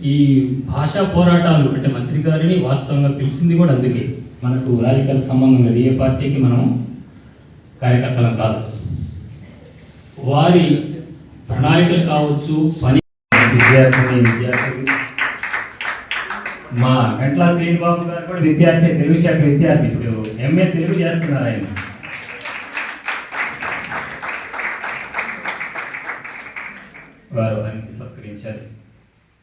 ఈ భాషా పోరాటాలు అంటే మంత్రి గారిని వాస్తవంగా పిలిచింది కూడా అందుకే. మనకు రాజకీయ సంబంధం లేదు. ఏ పార్టీకి మనం కార్యకర్తలం కాదు. వారి ప్రణాళికలు కావచ్చు పని విద్యార్థిని విద్యార్థులు మా గంట్ల శ్రీనిబాబు గారు కూడా విద్యార్థి తెలుగు శాఖ విద్యార్థి. ఇప్పుడు ఎంఏ తెలుగు చేస్తున్నారు ఆయన. వారు ఆయనకి సత్కరించారు.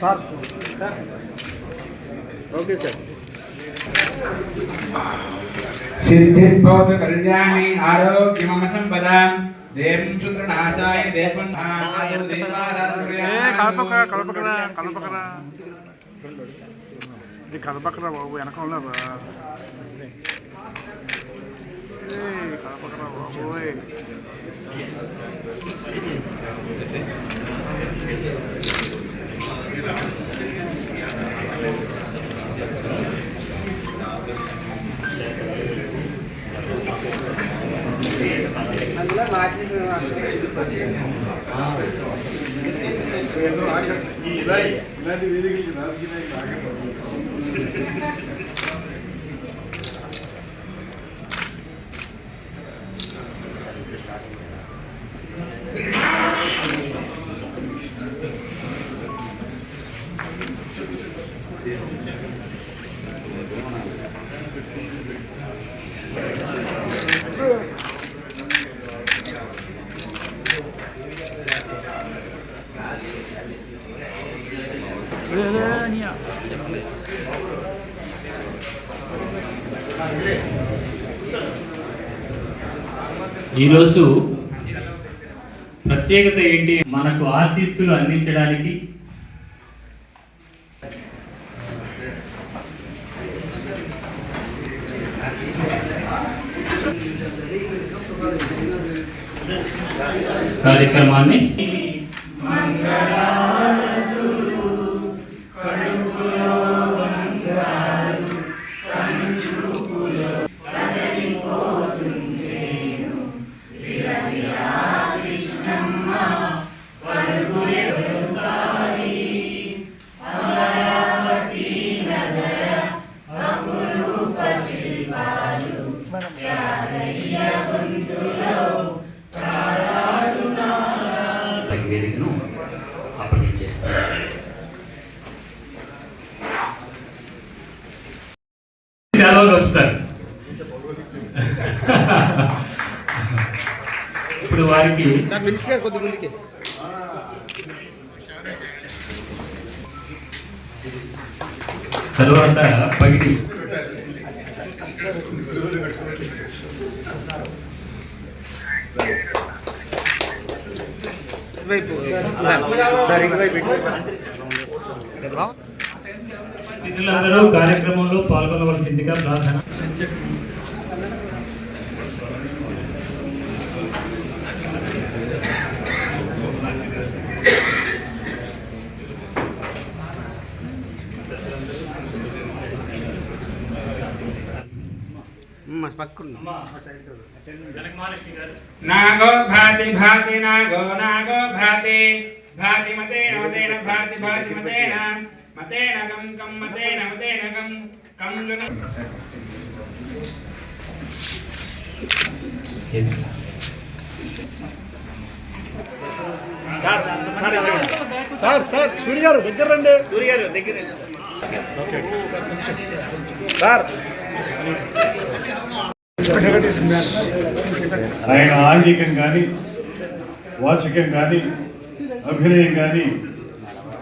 సార్ ఓకే సార్ సిద్ధిద్భవతు కళ్యాణి ఆరోగ్యమసం పదా దేవం శుక్రనాశాయ కలపకరా కలపకరా కలపకరా ఇది కలపకరా బాబు వెనకంలో ఇలాంటి వేదికలకి రాజకీయ నాయకులు ఆగండి. ఈరోజు ప్రత్యేకత ఏంటి? మనకు ఆశీస్సులు అందించడానికి कार्यक्रमाన్ని వారికి సార్ మినిస్టర్ కొద్ది ముందుకి తరువాత పగిడి సార్ ఇటువైపు అతిథులందరూ కార్యక్రమంలో పాల్గొనవలసిందిగా ప్రార్థన నాగో భాతి భాతి నాగో నాగో భాతి. భాతి మతేన మతేన భాతి భాతి మతేన మతేన గం గం మతేన మతేన గం. గం గం సార్ సార్ సూర్య గారు దగ్గర రండి. సూర్య గారు దగ్గర సార్ ఆయన ఆంగికం కానీ వాచకం కానీ అభినయం కానీ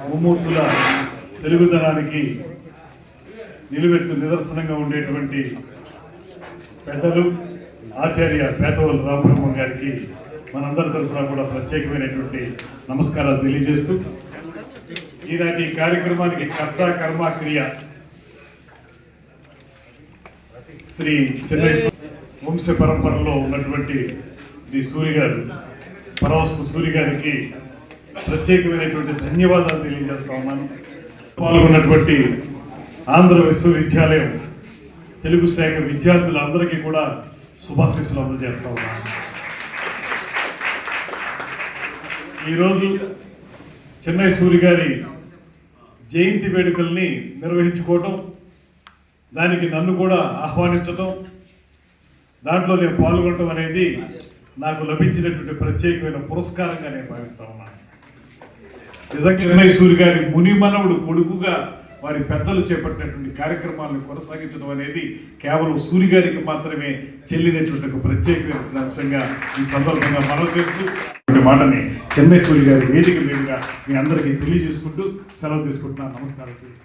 ముమ్మూర్తుల తెలుగుదనానికి నిలువెత్తు నిదర్శనంగా ఉండేటువంటి పెద్దలు ఆచార్య పేతవల్ రామబ్రహ్మ గారికి మనందరి తరఫున కూడా ప్రత్యేకమైనటువంటి నమస్కారాలు తెలియజేస్తూ ఈనాటి కార్యక్రమానికి కర్త కర్మ క్రియ శ్రీ చెన్నై వంశ పరంపరలో ఉన్నటువంటి శ్రీ సూర్య గారు పరవస్తు సూర్య గారికి ప్రత్యేకమైనటువంటి ధన్యవాదాలు తెలియజేస్తా ఉన్నాను. పాల్గొన్నటువంటి ఆంధ్ర విశ్వవిద్యాలయం తెలుగు శాఖ విద్యార్థులందరికీ కూడా శుభాశీస్సులు అందజేస్తా ఉన్నాను. ఈరోజు చెన్నై సూర్య గారి జయంతి వేడుకల్ని నిర్వహించుకోవటం దానికి నన్ను కూడా ఆహ్వానించటం దాంట్లో నేను పాల్గొనడం అనేది నాకు లభించినటువంటి ప్రత్యేకమైన పురస్కారంగా నేను భావిస్తా ఉన్నాను. నిజంగా చెన్నై గారి మునిమనవుడు కొడుకుగా వారి పెద్దలు చేపట్టినటువంటి కార్యక్రమాలను కొనసాగించడం అనేది కేవలం సూరి గారికి మాత్రమే చెల్లినటువంటి ఒక ప్రత్యేకమైన అంశంగా ఈ సందర్భంగా మనం చేస్తూ మాటని చెన్నై సూర్య గారి వేదిక మీదుగా మీ అందరికీ తెలియజేసుకుంటూ సెలవు తీసుకుంటున్నాను. నమస్కారం.